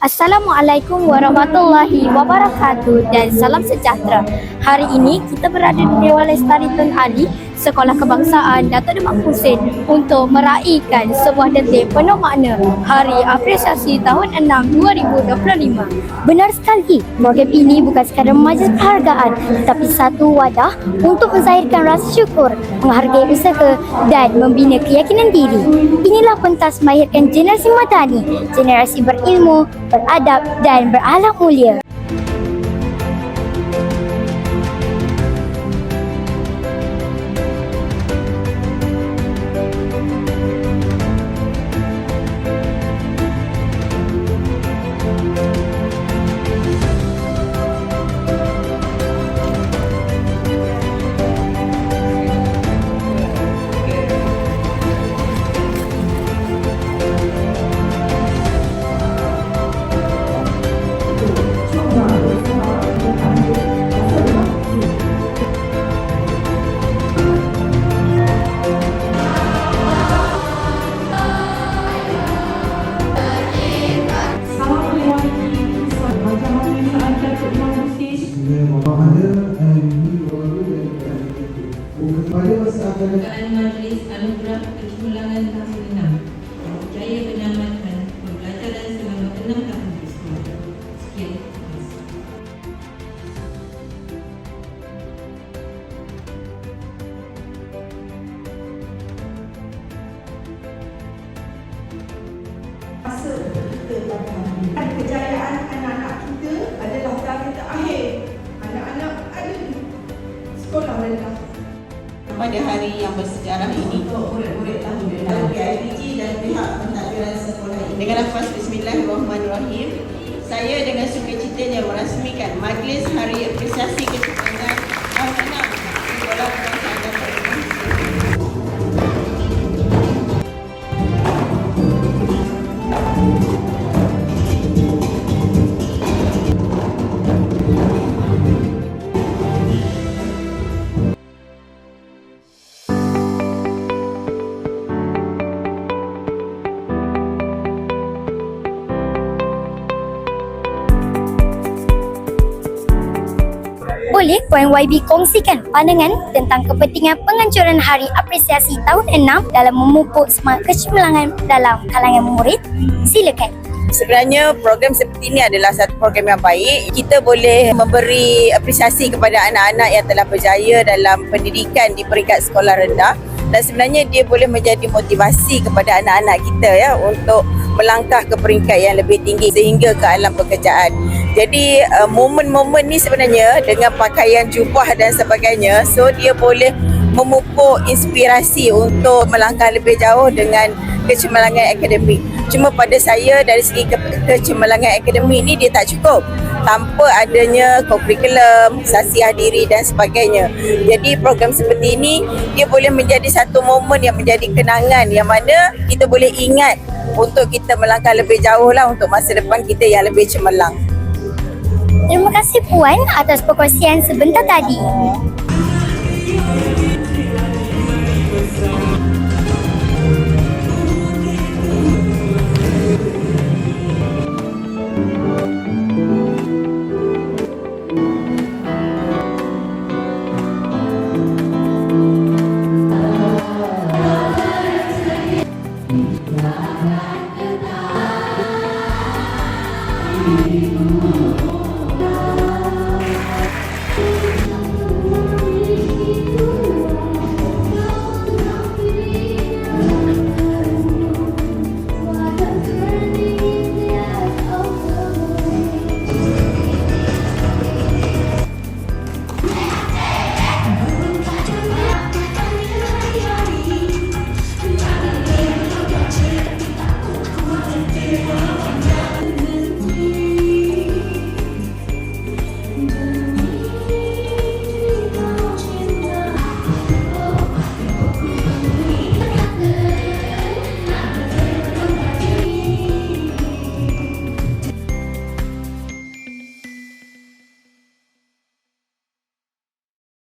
Assalamualaikum warahmatullahi wabarakatuh dan salam sejahtera. Hari ini kita berada di Dewan Lestari Tun Ali, Sekolah Kebangsaan Datuk Demak Husin untuk meraihkan sebuah detik penuh makna Hari Apresiasi Tahun 6 2025. Benar sekali, program ini bukan sekadar majlis penghargaan tetapi satu wadah untuk menzahirkan rasa syukur, menghargai usaha dan membina keyakinan diri. Inilah pentas melahirkan generasi madani, generasi berilmu, beradab dan berakhlak mulia. Keadaan Majlis Anugerah Keculangan Tahun 6 Jaya Penyelamatkan Pembelajaran selama 6 tahun di sekolah Sekian. Dan kejayaan anak-anak kita adalah target terakhir. Anak-anak ada sekolah rendah. Pada hari yang bersejarah ini. Untuk murid-murid tahun tahun PIPG dan pihak pentadbiran sekolah ini. Dengan lafaz Bismillahirrahmanirrahim, saya dengan sukacitanya merasmikan Majlis Hari Boleh Puan YB kongsikan pandangan tentang kepentingan penganjuran Hari Apresiasi Tahun 6 dalam memupuk semangat kecemerlangan dalam kalangan murid? Silakan. Sebenarnya program seperti ini adalah satu program yang baik. Kita boleh memberi apresiasi kepada anak-anak yang telah berjaya dalam pendidikan di peringkat sekolah rendah dan sebenarnya dia boleh menjadi motivasi kepada anak-anak kita ya untuk melangkah ke peringkat yang lebih tinggi sehingga ke alam pekerjaan. Jadi uh, momen-momen ni sebenarnya dengan pakaian jubah dan sebagainya so dia boleh memupuk inspirasi untuk melangkah lebih jauh dengan kecemerlangan akademik. Cuma pada saya dari segi ke- kecemerlangan akademik ni dia tak cukup tanpa adanya kurikulum, sasiah diri dan sebagainya. Jadi program seperti ini dia boleh menjadi satu momen yang menjadi kenangan yang mana kita boleh ingat untuk kita melangkah lebih jauh lah untuk masa depan kita yang lebih cemerlang. Terima kasih Puan atas perkongsian sebentar tadi.